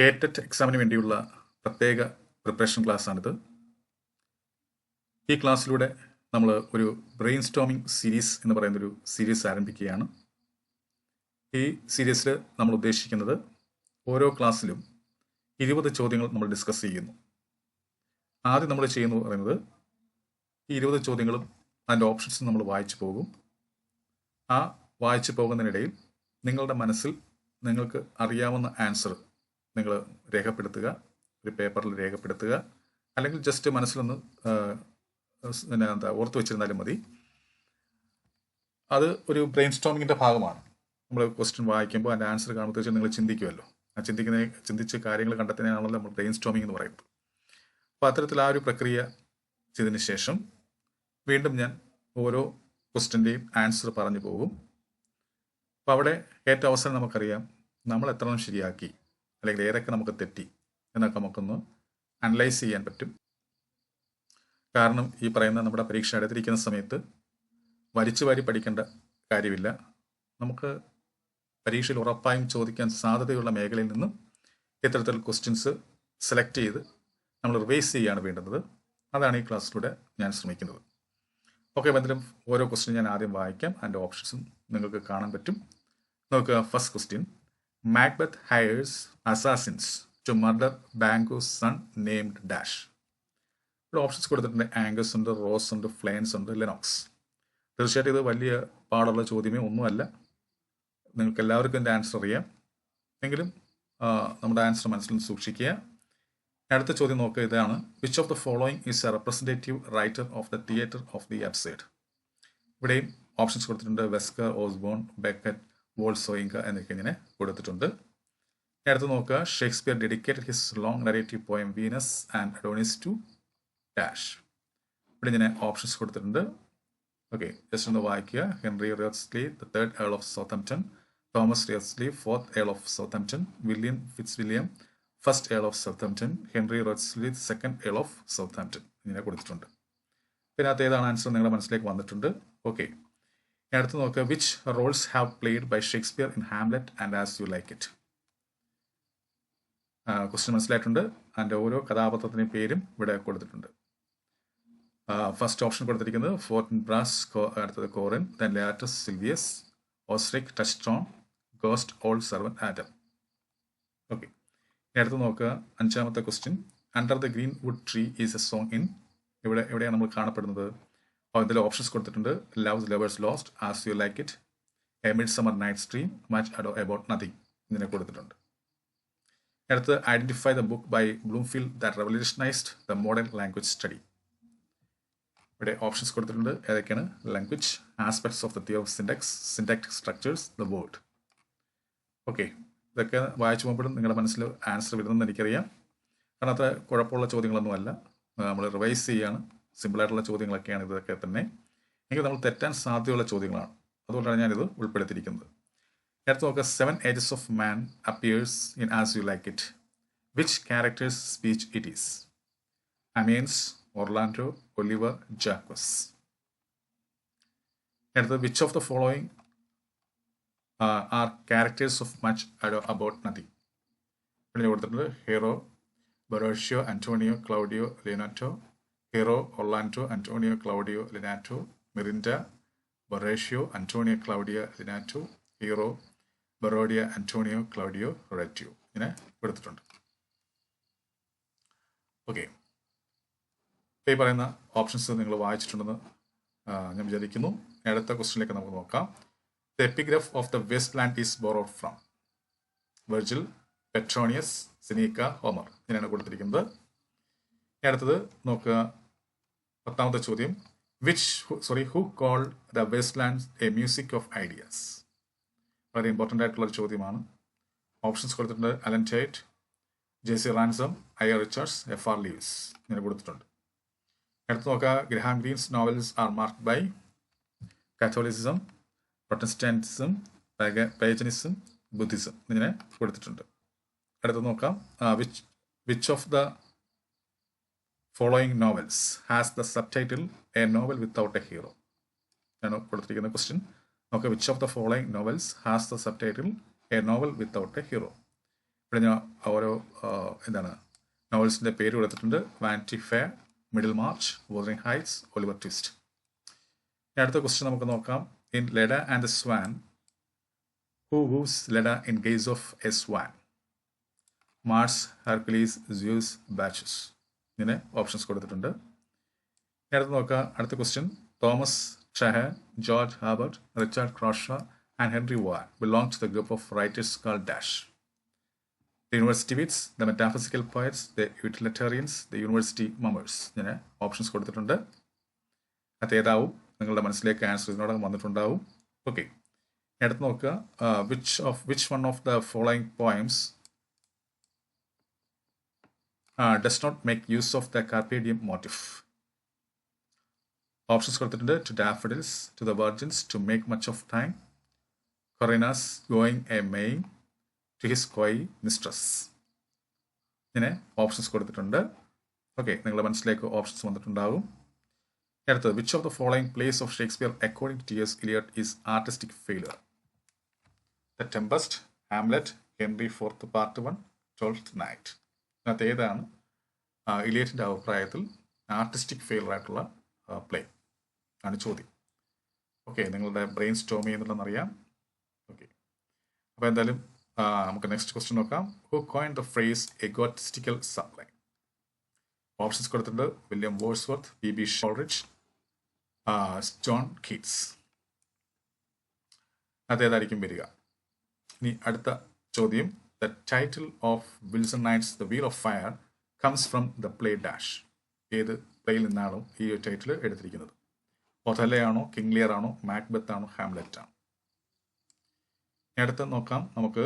കേറ്ററ്റ് എക്സാമിന് വേണ്ടിയുള്ള പ്രത്യേക പ്രിപ്പറേഷൻ ക്ലാസ്സാണിത് ഈ ക്ലാസ്സിലൂടെ നമ്മൾ ഒരു ബ്രെയിൻ സ്റ്റോമിംഗ് സീരീസ് എന്ന് പറയുന്നൊരു സീരീസ് ആരംഭിക്കുകയാണ്. ഈ സീരീസിൽ നമ്മൾ ഉദ്ദേശിക്കുന്നത് ഓരോ ക്ലാസ്സിലും ഇരുപത് ചോദ്യങ്ങൾ നമ്മൾ ഡിസ്കസ് ചെയ്യുന്നു. ആദ്യം നമ്മൾ ചെയ്യുന്നു പറയുന്നത് ഈ ഇരുപത് ചോദ്യങ്ങളും അതിന്റെ ഓപ്ഷൻസും നമ്മൾ വായിച്ചു പോകും. ആ വായിച്ചു പോകുന്നതിനിടയിൽ നിങ്ങളുടെ മനസ്സിൽ നിങ്ങൾക്ക് അറിയാവുന്ന ആൻസർ നിങ്ങൾ രേഖപ്പെടുത്തുക ഒരു പേപ്പറിൽ രേഖപ്പെടുത്തുക അല്ലെങ്കിൽ ജസ്റ്റ് മനസ്സിലൊന്ന് പിന്നെ എന്താ ഓർത്ത് വെച്ചിരുന്നാലും മതി. അത് ഒരു ബ്രെയിൻ സ്റ്റോമിങ്ങിന്റെ ഭാഗമാണ്. നമ്മൾ ക്വസ്റ്റ്യൻ വായിക്കുമ്പോൾ അതിന്റെ ആൻസർ കാണുമ്പോൾ തീർച്ചയായും നിങ്ങൾ ചിന്തിക്കുമല്ലോ ആ ചിന്തിക്കുന്ന ചിന്തിച്ച് കാര്യങ്ങൾ കണ്ടെത്തുന്നതിനാണല്ലോ നമ്മൾ ബ്രെയിൻ സ്റ്റോമിംഗ് എന്ന് പറയുന്നത്. അപ്പോൾ അത്തരത്തിൽ ആ ഒരു പ്രക്രിയ ചെയ്തതിന് ശേഷം വീണ്ടും ഞാൻ ഓരോ ക്വസ്റ്റ്യന്റെയും ആൻസർ പറഞ്ഞു പോകും. അപ്പോൾ അവിടെ ഏറ്റവും അവസരം നമുക്കറിയാം നമ്മൾ എത്ര എണ്ണം ശരിയാക്കി. അല്ലെങ്കിൽ ഏതൊക്കെ നമുക്ക് തെറ്റി എന്നൊക്കെ നമുക്കൊന്ന് അനലൈസ് ചെയ്യാൻ പറ്റും. കാരണം ഈ പറയുന്ന നമ്മുടെ പരീക്ഷ അടുത്തിരിക്കുന്ന സമയത്ത് വലിച്ചു വാരി പഠിക്കേണ്ട കാര്യമില്ല. നമുക്ക് പരീക്ഷയിൽ ഉറപ്പായും ചോദിക്കാൻ സാധ്യതയുള്ള മേഖലയിൽ നിന്നും ഇത്തരത്തിൽ ക്വസ്റ്റ്യൻസ് സെലക്ട് ചെയ്ത് നമ്മൾ റിവൈസ് ചെയ്യുകയാണ് വേണ്ടുന്നത്. അതാണ് ഈ ക്ലാസ്സിലൂടെ ഞാൻ ശ്രമിക്കുന്നത്. ഓക്കെ എന്തായാലും ഓരോ ക്വസ്റ്റ്യൻ ഞാൻ ആദ്യം വായിക്കാം. അതിന്റെ ഓപ്ഷൻസും നിങ്ങൾക്ക് കാണാൻ പറ്റും. നമുക്ക് first question Macbeth hires assassins to murder Banco's son named Dash. ഇവിടെ ഓപ്ഷൻസ് കൊടുത്തിട്ടുണ്ട്. ആംഗസ് ഉണ്ട് റോസ് ഉണ്ട് ഫ്ലെയിൻസ് ഉണ്ട് ലെനോക്സ് തീർച്ചയായിട്ടും ഇത് വലിയ പാടുള്ള ചോദ്യമേ ഒന്നുമല്ല. നിങ്ങൾക്ക് എല്ലാവർക്കും എന്റെ ആൻസർ അറിയാം. എങ്കിലും നമ്മുടെ ആൻസർ മനസ്സിൽ സൂക്ഷിക്കുക. അടുത്ത ചോദ്യം നോക്കുക. ഇതാണ് which of the following is a representative writer of the theatre of the absurd ഇവിടെയും ഓപ്ഷൻസ് കൊടുത്തിട്ടുണ്ട്. വെസ്കർ ഓസ്ബോൺ ബെക്കറ്റ് വോൾസോയിങ്ക എന്നൊക്കെ ഇങ്ങനെ കൊടുത്തിട്ടുണ്ട്. അടുത്ത് നോക്കുക Shakespeare dedicated his long narrative poem Venus and Adonis to dash ഇവിടെ ഇങ്ങനെ ഓപ്ഷൻസ് കൊടുത്തിട്ടുണ്ട്. ഓക്കെ ജസ്റ്റ് ഒന്ന് വായിക്കുക. Henry Wriothesley the third earl of Southampton Thomas Wriothesley fourth earl of Southampton William Fitzwilliam first earl of Southampton Henry Wriothesley second earl of Southampton ഇങ്ങനെ കൊടുത്തിട്ടുണ്ട്. അത് ഏതാണ് answer നിങ്ങളുടെ മനസ്സിലേക്ക് വന്നിട്ടുണ്ട്? ഓക്കെ അടുത്ത് നോക്കുക which roles have played by Shakespeare in Hamlet and As You Like It question മനസ്സിലായിട്ടുണ്ട്. അതിന്റെ ഓരോ കഥാപാത്രത്തിന്റെയും പേരും ഇവിടെ കൊടുത്തിട്ടുണ്ട്. ഫസ്റ്റ് ഓപ്ഷൻ കൊടുത്തിരിക്കുന്നത് ഫോർട്ടിൻ ബ്രാസ് അടുത്തത് കോറിൻ ദെൻ ലാറ്റസ് സിൽവിയസ് ഓസ്ട്രിക് Touchstone ghost old servant Adam okay അടുത്ത് നോക്കുക അഞ്ചാമത്തെ question under the green wood tree is a song in ഇവിടെ എവിടെയാണ് നമ്മൾ കാണപ്പെടുന്നത്? ഇതിൽ ഓപ്ഷൻസ് കൊടുത്തിട്ടുണ്ട്. Love's labour's lost as you like it a midsummer night's dream much ado about nothing ഇതിനെ കൊടുത്തിട്ടുണ്ട്. അടുത്ത് identify the book by Bloomfield that revolutionised the modern language study ഇവിടെ ഓപ്ഷൻസ് കൊടുത്തിട്ടുണ്ട്. ഏതൊക്കെയാണ്? Language aspects of the theory of syntax syntactic structures the word okay ഇതൊക്കെ വായിച്ചു പോകുമ്പോഴും നിങ്ങളുടെ മനസ്സിൽ ആൻസർ വരുന്നെന്ന് എനിക്കറിയാം. കാരണം അത്ര കുഴപ്പമുള്ള ചോദ്യങ്ങളൊന്നുമല്ല. നമ്മൾ റിവൈസ് ചെയ്യാണ്. സിമ്പിളായിട്ടുള്ള ചോദ്യങ്ങളൊക്കെയാണ് ഇതൊക്കെ തന്നെ. എങ്കിൽ നമ്മൾ തെറ്റാൻ സാധ്യതയുള്ള ചോദ്യങ്ങളാണ്. അതുകൊണ്ടാണ് ഞാനിത് ഉൾപ്പെടുത്തിയിരിക്കുന്നത്. അടുത്ത് നോക്കുക seven ages of man appears in as you like it which character's speech it is Amiens Orlando Oliver Jaques അടുത്തത് which of the following are characters of much ado about nothing കൊടുത്തിട്ടുണ്ട് Hero Borachio Antonio Claudio Leonato Hero Orlando Antonio Claudio Leonato Miranda Borachio Antonio Claudio Leonato Hero Borachio Antonio Claudio Horatio ഇങ്ങനെ കൊടുത്തിട്ടുണ്ട് okay ഈ പറയുന്ന options നിങ്ങൾ വായിച്ചിട്ടുണ്ടെന്ന് ഞാൻ വിചാരിക്കുന്നു. അടുത്ത ക്വസ്റ്റിനിലേക്ക് നമുക്ക് നോക്കാം. The epigraph of the waste land is borrowed from Virgil Petronius Seneca Homer ഇതിനാണ് കൊടുത്തിരിക്കുന്നത് അടുത്തത് നോക്കുക. പത്താമത്തെ ചോദ്യം. Which sorry who called the waste land a music of ideas വളരെ ഇമ്പോർട്ടന്റ് ആയിട്ടുള്ള ഒരു ചോദ്യമാണ്. ഓപ്ഷൻസ് കൊടുത്തിട്ടുണ്ട് Allen Tate J C Ransom I R Richards F R Leavis ഇങ്ങനെ കൊടുത്തിട്ടുണ്ട്. അടുത്ത് നോക്കുക Graham Greene's novels are marked by Catholicism Protestantism paganism Buddhism ഇങ്ങനെ കൊടുത്തിട്ടുണ്ട്. അടുത്ത് നോക്കാം. Which which of the following novels has the subtitle a novel without a hero ആണ് കൊടുത്തിരിക്കുന്ന ക്വസ്റ്റ്യൻ നമുക്ക് which of the following novels has the subtitle a novel without a hero ഇവിടെ ഞാൻ ഓരോ എന്താണ് നോവൽസിന്റെ പേര് കൊടുത്തിട്ടുണ്ട്. Vanity Fair Middlemarch Wuthering Heights Oliver Twist അടുത്ത ക്വസ്റ്റ്യൻ നമുക്ക് നോക്കാം. In Leda and the swan who whose Leda in guise of a swan Mars Hercules Zeus Bacchus ഇങ്ങനെ ഓപ്ഷൻസ് കൊടുത്തിട്ടുണ്ട്. അടുത്ത് നോക്കാം. അടുത്ത question Thomas ഷഹ George Herbert Richard Crashaw and Henry Vaughan belong to the group of writers called dash the university wits the metaphysical poets the utilitarians the university mummers ഇങ്ങനെ options കൊടുത്തിട്ടുണ്ട്. അത് ഏതാവും? നിങ്ങളുടെ മനസ്സിലേക്ക് ആൻസർ ഇതിനോടകം വന്നിട്ടുണ്ടാവും. ഓക്കെ അടുത്ത് നോക്കുക which of which one of the following poems does not make use of the carpe diem motive options കൊടുത്തിട്ടുണ്ട് to daffodils to the virgins to make much of time Corinna's going a Maying to his coy mistress ഇങ്ങനെ options കൊടുത്തിട്ടുണ്ട്. Okay നിങ്ങളുടെ മനസ്സിലേക്ക് options വന്നിട്ടുണ്ടാകും. അടുത്തത് which of the following plays of Shakespeare according to T S Eliot is artistic failure the Tempest Hamlet Henry fourth part one twelfth night അതിനകത്ത് ഏതാണ്? ഇലിയറ്റിന്റെ അഭിപ്രായത്തിൽ artistic failure ആയിട്ടുള്ള പ്ലേ ആണ് ചോദ്യം. ഓക്കെ നിങ്ങളുടെ ബ്രെയിൻ സ്റ്റോം ചെയ്യുന്നുണ്ടെന്നറിയാം ഓക്കെ. അപ്പോൾ എന്തായാലും നമുക്ക് നെക്സ്റ്റ് ക്വസ്റ്റ്യൻ നോക്കാം. Who coined the phrase egotistical sublime options കൊടുത്തിട്ടുണ്ട്. William Wordsworth B B Coleridge John Keats അതേതായിരിക്കും വരിക? ഇനി അടുത്ത ചോദ്യം. The title of Wilson knight's The Wheel of Fire comes from the play dash. ഏത് പ്ലേയിൽ നിന്നാണോ ഈ ടൈറ്റിൽ എടുത്തിരിക്കുന്നത്? ഒഥലയാണോ കിങ് ലിയർ ആണോ മാക്ബത്ത് ആണോ ഹാംലെറ്റ് ആണോ? അടുത്ത നോക്കാം. നമുക്ക്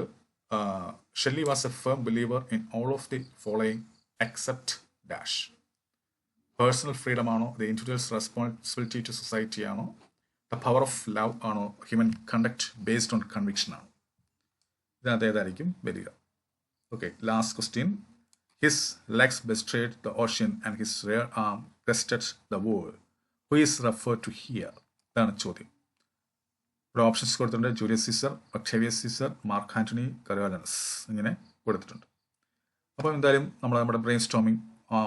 Shelley was a firm believer in all of the following except dash personal freedom ആണോ the individual's responsibility to society ആണോ ദ പവർ ഓഫ് ലവ് ആണോ human conduct based on conviction ആണോ? ഇതിനകത്ത് ഏതായിരിക്കും? വരിക. Okay last question his legs bestrid the ocean and his rear arm crested the world who is refer to here ഇതാണ് ചോദ്യം. ഇവിടെ options കൊടുത്തിട്ടുണ്ട്. Julius Caesar Octavius Caesar Mark Antony Coriolanus ഇങ്ങനെ കൊടുത്തിട്ടുണ്ട്. അപ്പോൾ എന്തായാലും നമ്മൾ നമ്മുടെ ബ്രെയിൻ സ്റ്റോമിങ്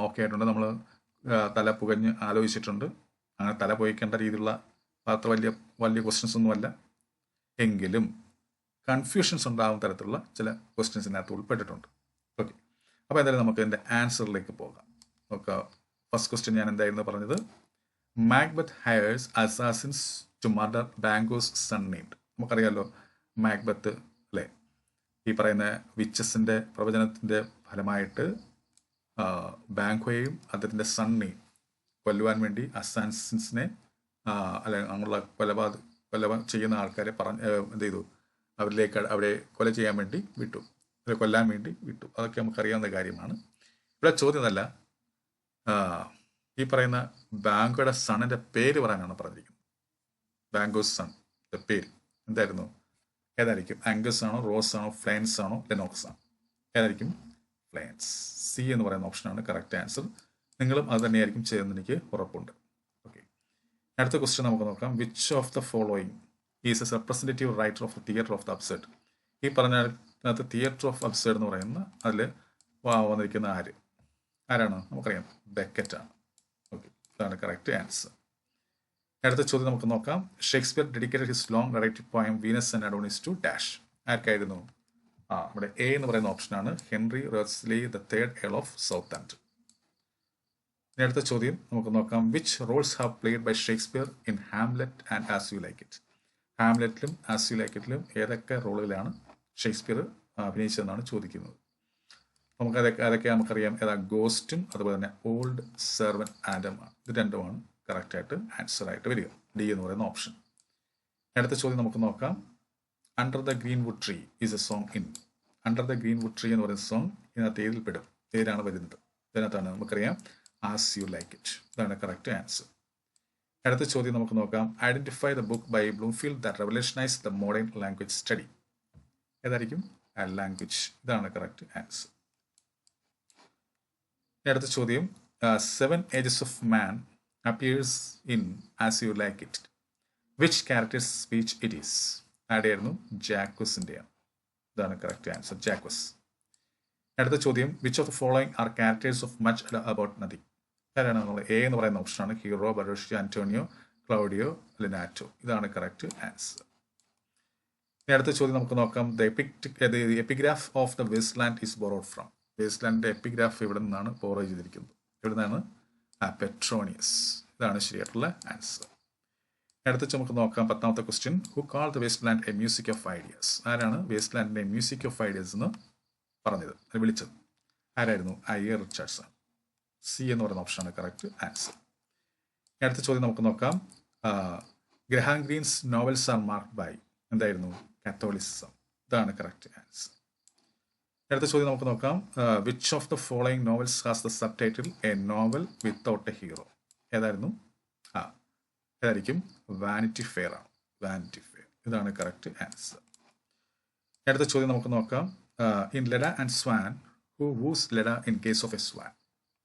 ഓക്കെ ആയിട്ടുണ്ട്. നമ്മൾ തല പുകഞ്ഞ് ആലോചിച്ചിട്ടുണ്ട്. അങ്ങനെ തല പോയിക്കേണ്ട രീതിയിലുള്ള അത്ര വലിയ വലിയ ക്വസ്റ്റ്യൻസ് ഒന്നുമല്ല. എങ്കിലും കൺഫ്യൂഷൻസ് ഉണ്ടാകുന്ന തരത്തിലുള്ള ചില ക്വസ്റ്റ്യൻസ് ഇതിനകത്ത് ഉൾപ്പെട്ടിട്ടുണ്ട്. ഓക്കെ അപ്പോൾ എന്തായാലും നമുക്ക് ഇതിന്റെ ആൻസറിലേക്ക് പോകാം. നോക്കുക. ഫസ്റ്റ് ക്വസ്റ്റ്യൻ ഞാൻ എന്തായിരുന്നു പറഞ്ഞത്? Macbeth hires assassins to murder Banquo's son നെയ്ഡ് നമുക്കറിയാമല്ലോ മാക്ബത്ത് അല്ലേ? ഈ പറയുന്ന വിച്ചസിന്റെ പ്രവചനത്തിന്റെ ഫലമായിട്ട് ബാങ്കോയെയും അദ്ദേഹത്തിന്റെ സണ്ണി കൊല്ലുവാൻ വേണ്ടി അസാൻസിൻസിനെ അല്ലെ അങ്ങനെയുള്ള കൊലപാത കൊല ചെയ്യുന്ന ആൾക്കാരെ പറഞ്ഞ് എന്ത് ചെയ്തു? അവരിലേക്ക് അവിടെ കൊല ചെയ്യാൻ വേണ്ടി വിട്ടു. അവരെ കൊല്ലാൻ വേണ്ടി വിട്ടു. അതൊക്കെ നമുക്കറിയാവുന്ന കാര്യമാണ്. ഇവിടെ ചോദ്യം എന്നല്ല ഈ പറയുന്ന ബാങ്കോയുടെ സണിന്റെ പേര് പറയാനാണ് പറഞ്ഞിരിക്കുന്നത്. ബാങ്കോസ് സൺ പേര് എന്തായിരുന്നു? ഏതായിരിക്കും? ആംഗസ് ആണോ റോസ് ആണോ ഫ്ലയൻസ് ആണോ ലെനോക്സ് ആണോ? ഏതായിരിക്കും? ഫ്ലയൻസ് സി എന്ന് പറയുന്ന ഓപ്ഷനാണ് കറക്റ്റ് ആൻസർ നിങ്ങളും അത് തന്നെയായിരിക്കും ചെയ്യുന്നത് എനിക്ക് ഉറപ്പുണ്ട്. ഓക്കെ അടുത്ത ക്വസ്റ്റ്യൻ നമുക്ക് നോക്കാം. Which of the following is a representative writer of the theatre of the absurd ഈ പറഞ്ഞ പറഞ്ഞതിനകത്ത് തിയേറ്റർ ഓഫ് അബ്സേർഡ് എന്ന് പറയുന്ന അതിൽ വന്നിരിക്കുന്ന ആര്? ആരാണ്? നമുക്കറിയാം. ബെക്കറ്റാണ് ഓക്കെ ഇതാണ് കറക്റ്റ് ആൻസർ അടുത്ത ചോദ്യം നമുക്ക് നോക്കാം. Shakespeare dedicated his long narrative poem Venus and Adonis to dash ആർക്കായിരുന്നു? ആ നമ്മുടെ എ എന്ന് പറയുന്ന ഓപ്ഷനാണ് Henry Wriothesley the third earl of Southampton ഇനി അടുത്ത ചോദ്യം നമുക്ക് നോക്കാം. Which roles have played by Shakespeare in Hamlet and as you like it ഹാംലെറ്റിലും as U like ഇറ്റിലും ഏതൊക്കെ റോളുകളാണ് ഷേക്സ്പിയർ അഭിനയിച്ചതെന്നാണ് ചോദിക്കുന്നത്. നമുക്ക് അതൊക്കെ അതൊക്കെ നമുക്കറിയാം. ഏതാ ഗോസ്റ്റും അതുപോലെ തന്നെ ഓൾഡ് സെർവൻ ആൻഡമാണ് ഇത് രണ്ടുമാണ് കറക്റ്റായിട്ട് ആൻസർ ആയിട്ട് വരിക. ഡി എന്ന് പറയുന്ന ഓപ്ഷൻ അടുത്ത ചോദ്യം നമുക്ക് നോക്കാം. Under the green wood tree is a song in under the green wood tree എന്ന് പറയുന്ന സോങ് ഇതിനകത്ത് ഏതിൽ പെടും ഏതാണ് വരുന്നത്? ഇതിനകത്താണ് നമുക്കറിയാം ആസ് യു ലൈക്ക് ഇറ്റ് ഇതാണ് കറക്റ്റ് ആൻസർ അടുത്ത ചോദ്യം നമുക്ക് നോക്കാം. Identify the book by Bloomfield the revolutionise the modern language study ഏതായിരിക്കും? ലാംഗ്വേജ് ഇതാണ് കറക്റ്റ് ആൻസർ അടുത്ത ചോദ്യം. Seven ages of man appears in as you like it which character's speech it is add ആയിരുന്നു ജാക്വസിന്റെയാണ് ഇതാണ് കറക്റ്റ് ആൻസർ ജാക്വസ് അടുത്ത ചോദ്യം. Which of the following are characters of much about നദി ആരാണ് നമ്മൾ എ എന്ന് പറയുന്ന ഓപ്ഷനാണ്. Hero Borachio Antonio Claudio Leonato. ഇതാണ് കറക്റ്റ് ആൻസർ ഇനി അടുത്ത ചോദ്യം നമുക്ക് നോക്കാം. The epic epigraph of the waste land is borrowed from waste ലാൻഡിന്റെ epigraph ഇവിടെ നിന്നാണ് ബോറോ ചെയ്തിരിക്കുന്നത്? ഇവിടെ നിന്നാണ്? ആ പെട്രോണിയസ് ഇതാണ് ശരിയായിട്ടുള്ള ആൻസർ അടുത്ത നമുക്ക് നോക്കാം. പത്താമത്തെ question who called the waste land a music of ideas ആരാണ് വേസ്റ്റ് ലാൻഡിന്റെ മ്യൂസിക് ഓഫ് ഐഡിയാസ് എന്ന് പറഞ്ഞത്? വിളിച്ചത്. ആരായിരുന്നു? അയ്യർ റിച്ചാർഡ്സൺ സി എന്ന് പറയുന്ന ഓപ്ഷനാണ് കറക്റ്റ് ആൻസർ അടുത്ത ചോദ്യം നമുക്ക് നോക്കാം. Graham Greene's novels are marked by എന്തായിരുന്നു? കാത്തോളിസം ഇതാണ് കറക്റ്റ് ആൻസർ അടുത്ത ചോദ്യം നമുക്ക് നോക്കാം. Which of the following novels has the subtitle a novel without a hero ഏതായിരുന്നു? ആ ഏതായിരിക്കും? വാനിറ്റി ഫെയർ ആണ്. വാനിറ്റി ഫെയർ ഇതാണ് കറക്റ്റ് ആൻസർ അടുത്ത ചോദ്യം നമുക്ക് നോക്കാം. In Leda and swan who woos Leda in guise of a swan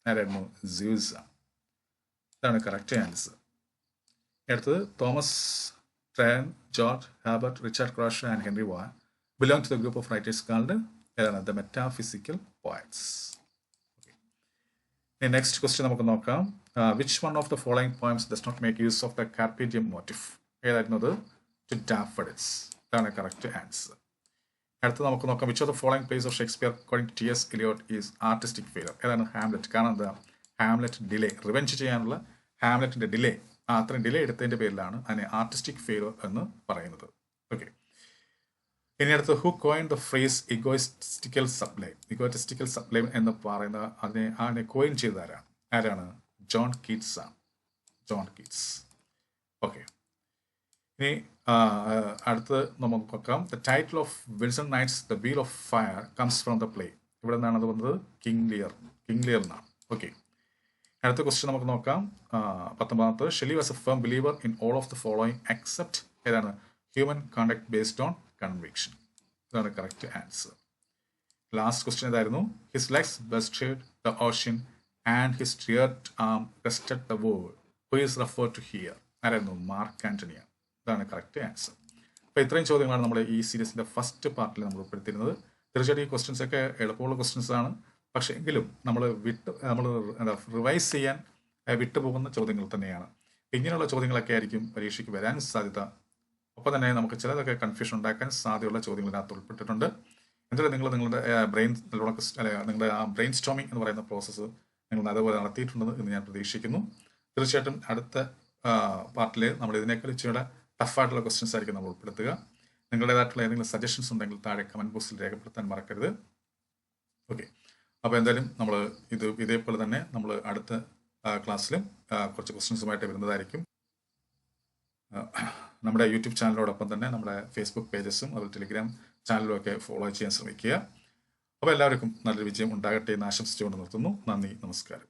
ആരായിരുന്നു ജ്യൂസ ഇതാണ് കറക്റ്റ് ആൻസർ അടുത്തത് Thomas Traherne George Herbert Richard Crashaw and Henry Vaughan belong to the group of writers called ഏതാണ് the metaphysical poets? Next question നമുക്ക് നോക്കാം. Which one of the following poems does not make use of the carpe diem motif ഏതായിരുന്നു അത്? To daffodils ഇതാണ് correct answer അടുത്ത് നമുക്ക് നോക്കാം. Which of the following plays of Shakespeare according to S Eliot is artistic failure ഏതാണ് Hamlet കാരണം എന്താ? Hamlet delay revenge ചെയ്യാനുള്ള ഹാംലെറ്റിന്റെ ഡിലേ ആ അത്രയും ഡിലേ എടുത്തതിന്റെ പേരിലാണ് അതിനെ ആർട്ടിസ്റ്റിക് ഫെയിലർ എന്ന് പറയുന്നത്. ഓക്കെ ഇനി അടുത്ത് who coin the phrase egoistical supply egoistical supply എന്ന് പറയുന്ന അതിനെ അതിനെ കോയിൻ ചെയ്ത ആരാണ്? ആരാണ്? ജോൺ കീറ്റ്സ് ആണ്. ജോൺ കീറ്റ്സ് ഓക്കെ ഇനി അടുത്ത് നമുക്ക് നോക്കാം. The title of Wilson Knight's the wheel of fire comes from the play ഇവിടെ നിന്നാണ് അത് വന്നത് കിങ് ലിയർ കിങ് ലിയർ എന്നാണ്. ഓക്കെ അടുത്ത ക്വസ്റ്റ്യൻ നമുക്ക് നോക്കാം. പത്തൊമ്പതാമത്തെ. Shelley was a firm believer in all of the following except ഏതാണ്? Human contact based on conviction ഇതാണ് കറക്റ്റ് ആൻസർ ലാസ്റ്റ് ക്വസ്റ്റ്യൻ ഇതായിരുന്നു his legs bestrode the ocean and his reared arm rested the world who is refer to here ആരായിരുന്നു? Mark ആന്റണിയ ഇതാണ് correct answer അപ്പോൾ ഇത്രയും ചോദ്യങ്ങളാണ് നമ്മൾ ഈ സീരീസിന്റെ ഫസ്റ്റ് പാർട്ടിൽ നമ്മൾ ഉൾപ്പെടുത്തിയിരുന്നത്. തീർച്ചയായിട്ടും ഈ ക്വസ്റ്റ്യൻസ് ഒക്കെ എളുപ്പമുള്ള ക്വസ്റ്റ്യൻസ് ആണ്. പക്ഷേ എങ്കിലും നമ്മൾ വിട്ട് നമ്മൾ എന്താ റിവൈസ് ചെയ്യാൻ വിട്ടുപോകുന്ന ചോദ്യങ്ങൾ തന്നെയാണ്. ഇങ്ങനെയുള്ള ചോദ്യങ്ങളൊക്കെ ആയിരിക്കും പരീക്ഷയ്ക്ക് വരാൻ സാധ്യത. ഒപ്പം തന്നെ നമുക്ക് ചിലതൊക്കെ കൺഫ്യൂഷൻ ഉണ്ടാക്കാൻ സാധ്യതയുള്ള ചോദ്യങ്ങൾ ഇതിനകത്ത് ഉൾപ്പെട്ടിട്ടുണ്ട്. എന്തായാലും നിങ്ങൾ നിങ്ങളുടെ ബ്രെയിൻ നിങ്ങളുടെ ആ ബ്രെയിൻ സ്റ്റോമിംഗ് എന്ന് പറയുന്ന പ്രോസസ്സ് നിങ്ങൾ അതുപോലെ നടത്തിയിട്ടുണ്ടെന്ന് എന്ന് ഞാൻ പ്രതീക്ഷിക്കുന്നു. തീർച്ചയായിട്ടും അടുത്ത പാർട്ടിൽ നമ്മൾ ഇതിനേക്കാൾ ഇച്ചിരിയുടെ ടഫായിട്ടുള്ള ക്വസ്റ്റ്യൻസ് ആയിരിക്കും നമ്മൾ ഉൾപ്പെടുത്തുക. നിങ്ങളുടേതായിട്ടുള്ള ഏതെങ്കിലും സജഷൻസ് ഉണ്ടെങ്കിൽ താഴെ കമന്റ് ബോക്സിൽ രേഖപ്പെടുത്താൻ മറക്കരുത്. ഓക്കെ അപ്പോൾ എന്തായാലും നമ്മൾ ഇത് ഇതേപോലെ തന്നെ നമ്മൾ അടുത്ത ക്ലാസ്സിലും കുറച്ച് ക്വസ്റ്റ്യൻസുമായിട്ട് വരുന്നതായിരിക്കും. നമ്മുടെ യൂട്യൂബ് ചാനലോടൊപ്പം തന്നെ നമ്മുടെ ഫേസ്ബുക്ക് പേജസും അതുപോലെ ടെലിഗ്രാം ചാനലും ഒക്കെ ഫോളോ ചെയ്യാൻ ശ്രമിക്കുക. അപ്പോൾ എല്ലാവർക്കും നല്ലൊരു വിജയം ഉണ്ടാകട്ടെ എന്ന് ആശംസിച്ചുകൊണ്ട് നിർത്തുന്നു. നന്ദി നമസ്കാരം.